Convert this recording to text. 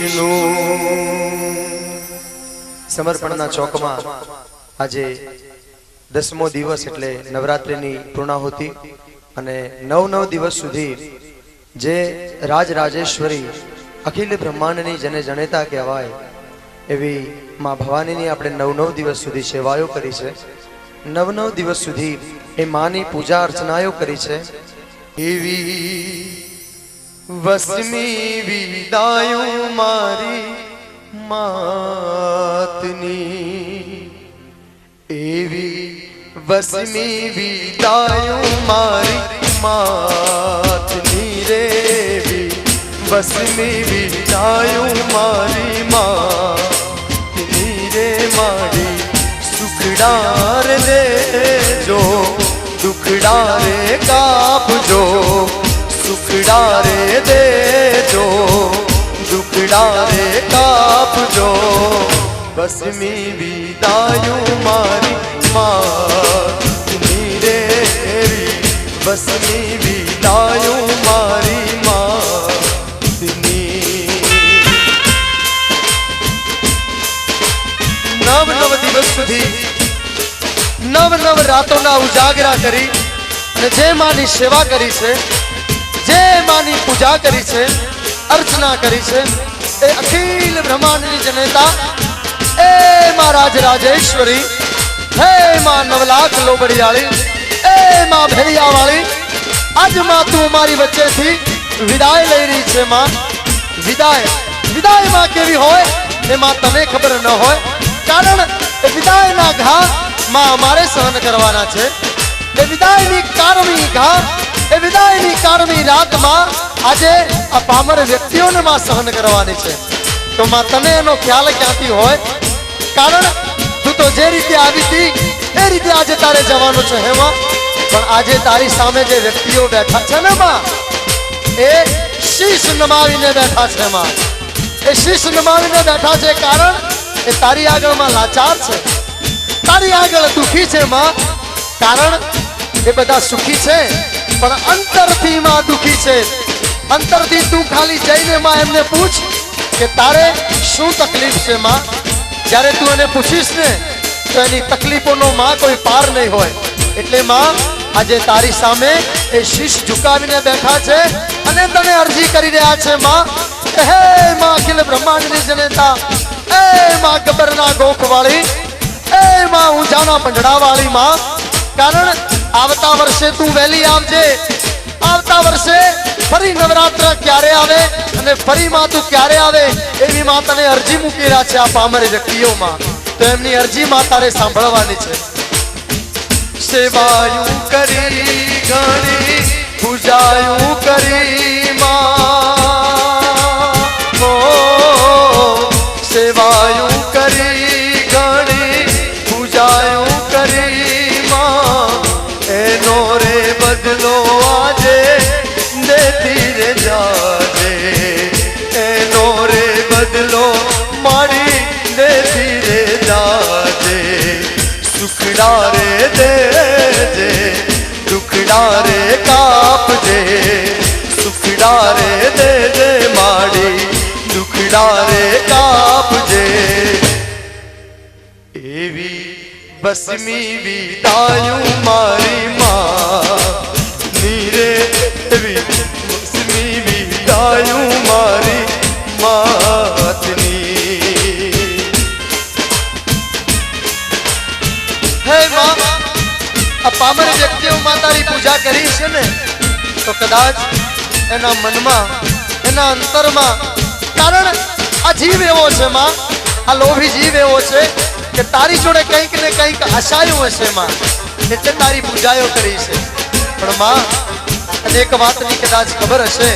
વિષ્ણુ. સમર્પણના ચોકમાં આજે દસમો દિવસ એટલે નવરાત્રિની પૂર્ણાહુતિ અને નવ નવ દિવસ સુધી જે રાજરાજેશ્વરી અખિલ બ્રહ્માંડની જેને જણેતા કહેવાય, એવી માં ભવાનીની આપણે નવ નવ દિવસ સુધી સેવાઓ કરી છે. નવ નવ દિવસ સુધી એ માની પૂજા અર્ચનાઓ કરી છે. એવી વસમી વિદાયો મારી માતની. એવી વસમી વિદાયો મારી માતની રેવી વસમી વિદાયો મારી માતની રે મારી. સુખડાર દેજો દુખડા રે કાપજો. સુખડા રે દેજો દુખડા રે કાપજો. બસમી વિદાયું મારી માતની રે એવી બસમી વિદાયું મારી માતની નવ નવ દિવસ સુધી, નવ નવ રાતોના ઉજાગરા કરી અને જે માની સેવા કરી છે જે માની પૂજા કરી છે, અર્ચના કરી છે, એ અખિલ બ્રહ્માંડની જનતા, એ માં રાજેશ્વરી, હે માં નવલાખ લોબડિયાળી, એ માં ભેરિયાવાળી આજમાં તું મારી વચ્ચેથી વિદાય લઈ રહી છે માં. વિદાય વિદાયમાં કેવી હોય, એ માં તને ખબર ન હોય, કારણ એ વિદાયના ઘા માં અમારે સહન કરવાના છે. એ વિદાયની કારમી ઘા એ વિદાયની કારમી રાતમાં આજે આ પામર વ્યક્તિઓને માં સહન કરવાની છે. તો માં તને એનો ખ્યાલ ક્યાંથી હોય? કારણ તું તો જે રીતે આવી હતી, એ રીતે આજે તારે જવાનું છે હેમાં પણ આજે તારી સામે જે વ્યક્તિઓ બેઠા છે ને માં, એ શીશ નમાવીને બેઠા છે, માં. એ શીશ નમાવીને બેઠા છે કારણ એ તારી આગળમાં લાચાર છે. તારી આગળ દુખી છે, માં. કારણ એ બધા સુખી છે. પણ અંતરથી માં દુખી છે. અંતરથી તું ખાલી જઈને માં એમને પૂછ કે તારે શું તકલીફ છે માં? જ્યારે તું એને પૂછીશ ને, તો એની તકલીફોનો માં કોઈ પાર નહીં હોય. એટલે માં, આજે તારી સામે એ શીશ ઝુકાવીને બેઠા છે અને તને અરજી કરી રહ્યા છે માં હે માં અખિલ બ્રહ્માંડની જનેતા, એ માં ગબરના ગોખવાળી, એ માં ઊંઝાના પંજડાવાળી માં. કારણ આવતા વર્ષે તું વહેલી આવજે. આવતા વર્ષે ફરી નવરાત્ર ક્યારે આવે અને ફરી માં તું ક્યારે આવે એવી માં તને અરજી મૂકી છે આ પામર વ્યક્તિઓમાં. તો એમની અરજી માં તારે સાંભળવાની છે. સેવાયું કરી ઘણી, પૂજાયું કરી માં. સેવાયું કરી ઘણી, પૂજાયું કરી રે કાપજે સુખડા રે દેજે માડી દુખડા કાપજે એવી બસમી વિદાયું મારી માં પામર વ્યક્તિઓમાં તારી પૂજા કરી છે ને, તો કદાચ એના મનમાં, એના અંતરમાં, કારણ આ જીવ એવો છે માં, આ લોભી જીવ એવો છે કે તારી જોડે કંઈક ને કંઈક આશાયું હશે માં, એટલે તારી પૂજાઓ કરી છે. પણ માં અને એક વાતની કદાચ ખબર હશે